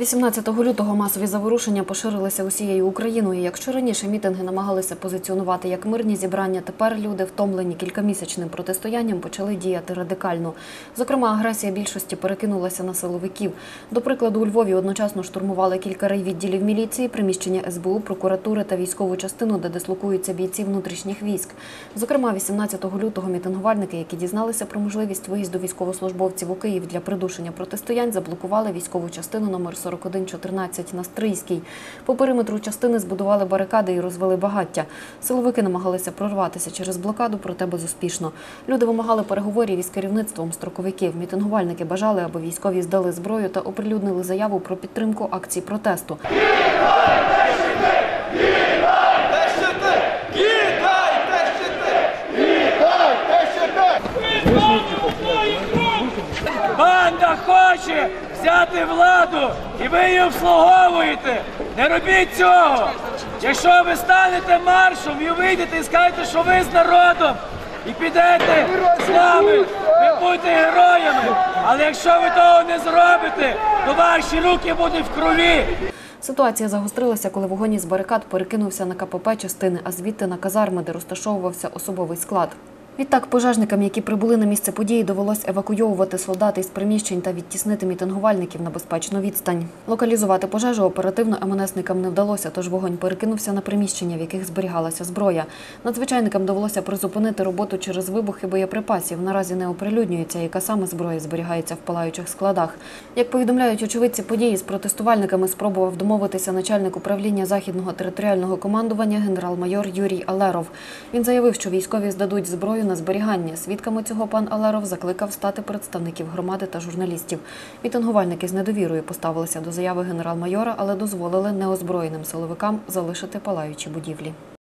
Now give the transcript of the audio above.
18 лютого масові заворушення поширилися усією Україною. Якщо раніше мітинги намагалися позиціонувати як мирні зібрання, тепер люди, втомлені кількамісячним протистоянням, почали діяти радикально. Зокрема, агресія більшості перекинулася на силовиків. До прикладу, у Львові одночасно штурмували кілька райвідділів міліції, приміщення СБУ, прокуратури та військову частину, де дислокуються бійці внутрішніх військ. Зокрема, 18 лютого мітингувальники, які дізналися про можливість виїзду військовослужбовців у Київ для придушення протистоянь, заблокували військову частину номер 4114 на Стрийській. По периметру частини збудували барикади і розвели багаття. Силовики намагалися прорватися через блокаду, проте безуспішно. Люди вимагали переговорів із керівництвом строковиків. Мітингувальники бажали, аби військові здали зброю та оприлюднили заяву про підтримку акцій протесту. Взяти владу, і ви її обслуговуєте. Не робіть цього. Якщо ви станете маршом і вийдете і скажете, що ви з народом, і підете з нами, ви будете героями. Але якщо ви того не зробите, то ваші руки будуть в крові. Ситуація загострилася, коли вогонь із барикад перекинувся на КПП частини, а звідти на казарми, де розташовувався особовий склад. Відтак, пожежникам, які прибули на місце події, довелось евакуйовувати солдат із приміщень та відтіснити мітингувальників на безпечну відстань. Локалізувати пожежу оперативно МНСникам не вдалося, тож вогонь перекинувся на приміщення, в яких зберігалася зброя. Надзвичайникам довелося призупинити роботу через вибухи боєприпасів. Наразі не оприлюднюється, яка саме зброя зберігається в палаючих складах. Як повідомляють очевидці події, з протестувальниками спробував домовитися начальник управління західного територіального командування генерал-майор Юрій Алеров. Він заявив, що військові здадуть зброю на зберігання. Свідками цього пан Аларов закликав стати представників громади та журналістів. Мітингувальники з недовірою поставилися до заяви генерал-майора, але дозволили неозброєним силовикам залишити палаючі будівлі.